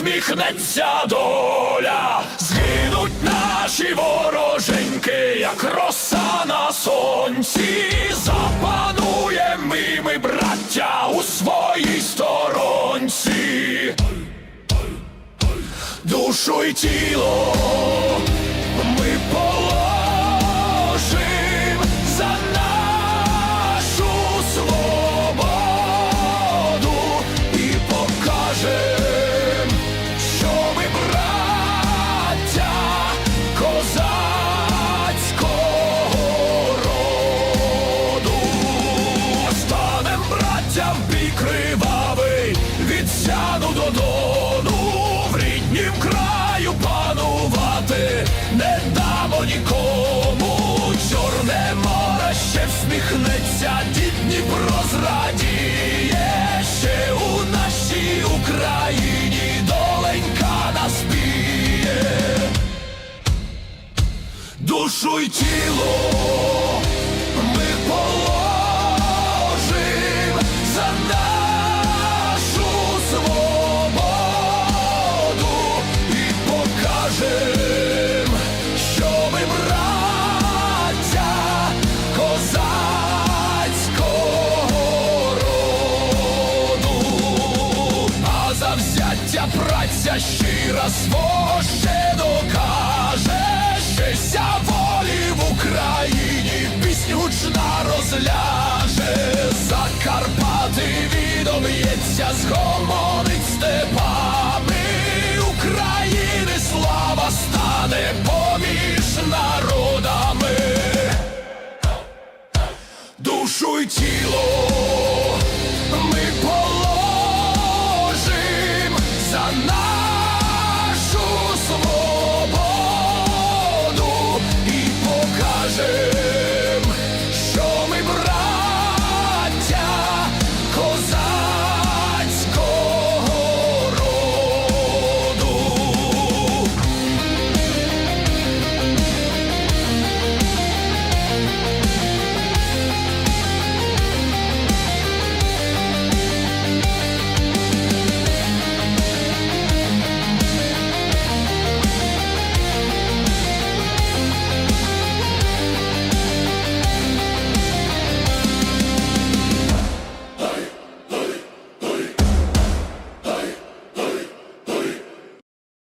всміхнеться доля, згинуть наші вороженьки, як роса на сонці, запанує і ми, браття, у своїй сторонці, душу й тіло ми положим сяну до дону, в ріднім краю панувати не дамо нікому. Чорне море ще всміхнеться, дід Дніпро зрадіє, ще у нашій Україні доленька наспіє душу й тіло ми завзяття праця щира свого ще докаже, щастя волі в Україні піснючна розляже, Закарпати відом'ється, згомонить степа.